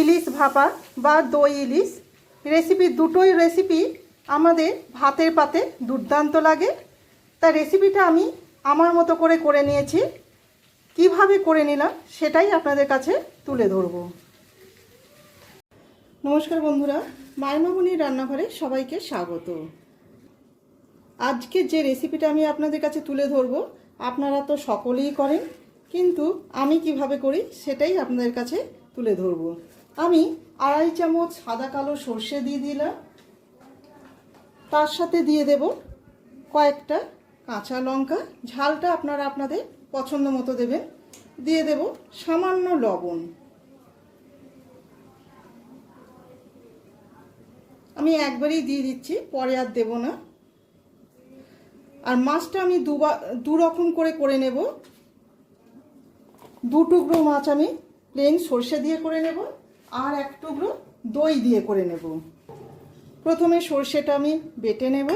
ইলিশ ভাপা বা দই ইলিশ। রেসিপি দুটোই রেসিপি আমাদের ভাতের পাতে দুর্দান্ত লাগে। তা রেসিপিটা আমি আমার মতো করে করে নিয়েছি। কীভাবে করে নিলাম সেটাই আপনাদের কাছে তুলে ধরবো। নমস্কার বন্ধুরা মায়মামুনির রান্নাঘরে সবাইকে স্বাগত। আজকে যে রেসিপিটা আমি আপনাদের কাছে তুলে ধরবো, আপনারা তো সকলেই করেন, কিন্তু আমি কীভাবে করি সেটাই আপনাদের কাছে তুলে ধরবো। আমি আড়াই চামচ সাদা কালো সর্ষে দিয়ে দিলাম। তার সাথে দিয়ে দেব কয়েকটা কাঁচা লঙ্কা। ঝালটা আপনারা আপনাদের পছন্দ মতো দেবেন। দিয়ে দেব সামান্য লবণ। আমি একবারেই দিয়ে দিচ্ছি, পরে আর দেব না। আর মাছটা আমি দুবার, দুরকম করে করে নেব। দু টুকরো মাছ আমি প্লেন সর্ষে দিয়ে করে নেব। আর এক টুকরো দই দিয়ে করে নেব। প্রথমে সর্ষেটা আমি বেটে নেব।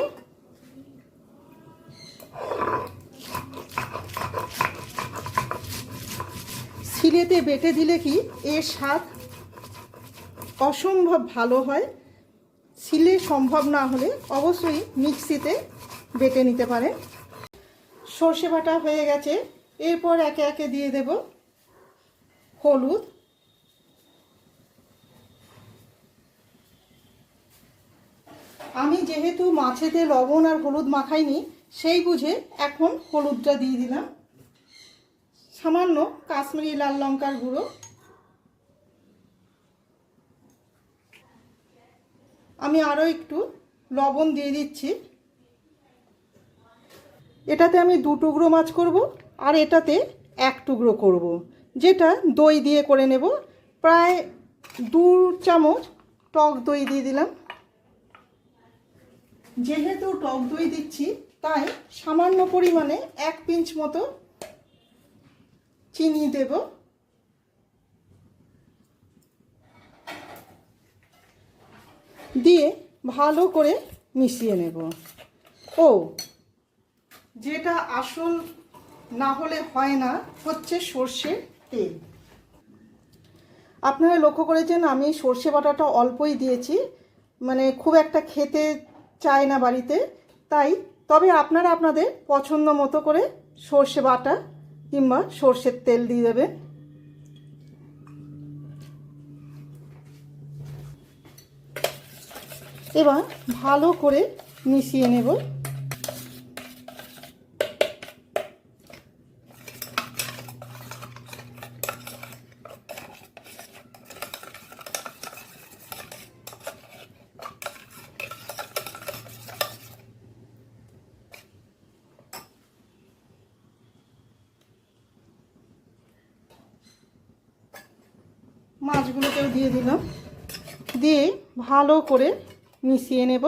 সিলেতে বেটে দিলে কি এর স্বাদ অসম্ভব ভালো হয়। সিলে সম্ভব না হলে অবশ্যই মিক্সিতে বেটে নিতে পারেন। সর্ষে বাটা হয়ে গেছে। এরপর একে একে দিয়ে দেব হলুদ। আমি যেহেতু মাছেতে লবণ আর হলুদ মাখাইনি, সেই বুঝে এখন হলুদটা দিয়ে দিলাম। সামান্য কাশ্মীরি লাল লঙ্কার গুঁড়ো। আমি আরও একটু লবণ দিয়ে দিচ্ছি। এটাতে আমি দু টুকরো মাছ করব আর এটাতে এক টুকরো করব, যেটা দই দিয়ে করে নেব। প্রায় দু চামচ টক দই দিয়ে দিলাম। যেহেতু টক দই দিচ্ছি, তাই সামান্য পরিমাণে এক পিঞ্চ মতো চিনি দেব। দিয়ে ভালো করে মিশিয়ে নেব। ও, যেটা আসল না হলে হয় না, হচ্ছে সর্ষের তেল। আপনারা লক্ষ্য করেছেন, আমি সর্ষে বাটাটা অল্পই দিয়েছি। মানে খুব একটা খেতে চায় না বাড়িতে। তাই তবে আপনারা আপনাদের পছন্দ মতো করে সর্ষে বাটা কিংবা সর্ষের তেল দিয়ে দেবেন। এবার ভালো করে মিশিয়ে নেব। মাছগুলোকেও দিয়ে দিলাম। দিয়ে ভালো করে মিশিয়ে নেব।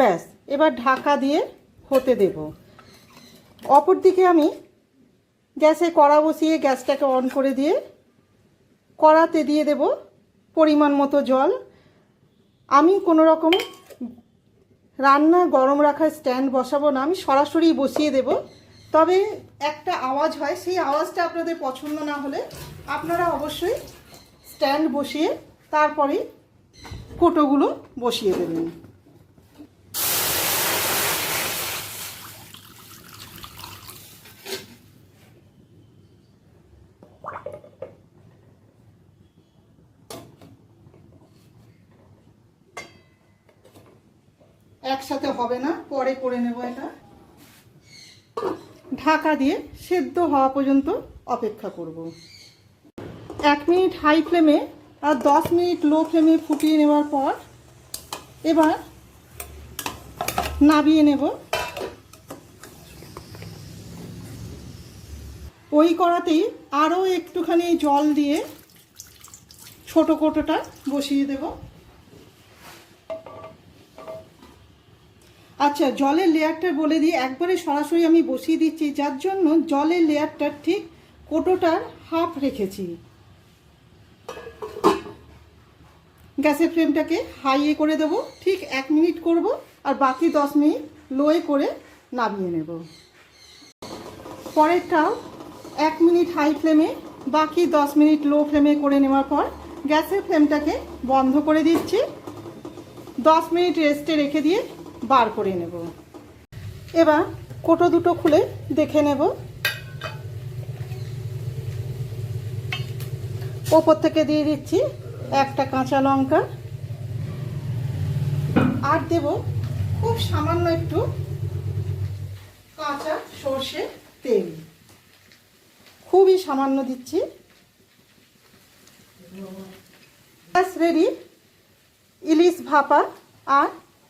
ব্যাস, এবার ঢাকা দিয়ে হতে দেব। অপর দিকে আমি গ্যাসে কড়া বসিয়ে গ্যাসটাকে অন করে দিয়ে কড়াতে দিয়ে দেব পরিমাণ মতো জল। আমি কোনো রকম রান্না গরম রাখার স্ট্যান্ড বসাবো না, আমি সরাসরি বসিয়ে দেব। তবে একটা আওয়াজ হয়, সেই আওয়াজটা আপনাদের পছন্দ না হলে আপনারা অবশ্যই স্ট্যান্ড বসিয়ে তারপরে কোটোগুলো বসিয়ে দেবেন। একসাথে হবে না, পরে করে নেব এটা। ঢাকা দিয়ে সেদ্ধ হওয়া পর্যন্ত অপেক্ষা করব। এক মিনিট হাই ফ্লেমে আর দশ মিনিট লো ফ্লেমে ফুটিয়ে নেওয়ার পর এবার নাবিয়ে নেব। ওই কড়াতেই আরও একটুখানি জল দিয়ে ছোট কোটোটা বসিয়ে দেব। আচ্ছা জলের লেয়ারটা বলে দিই একবারে সরাসরি আমি বসিয়ে দিচ্ছি, যার জন্য জলের লেয়ারটা ঠিক কোটোটার হাফ রেখেছি। গ্যাসের ফ্লেমটাকে হাইয়ে করে দেব, ঠিক এক মিনিট করব, আর বাকি দশ মিনিট লোয়ে করে নামিয়ে নেব। পরেরটাও এক মিনিট হাই ফ্লেমে বাকি দশ মিনিট লো ফ্লেমে করে নেওয়ার পর গ্যাসের ফ্লেমটাকে বন্ধ করে দিচ্ছি। দশ মিনিট রেস্টে রেখে দিয়ে বার করে নেব। এবার কোটো দুটো খুলে দেখে নেব। ওপর থেকে দিয়ে দিচ্ছি একটা কাঁচা লঙ্কা। আর দেব খুব সামান্য একটু কাঁচা সর্ষে তেল। খুবই সামান্য দিচ্ছি। ব্যাস রেডি ইলিশ ভাপা আর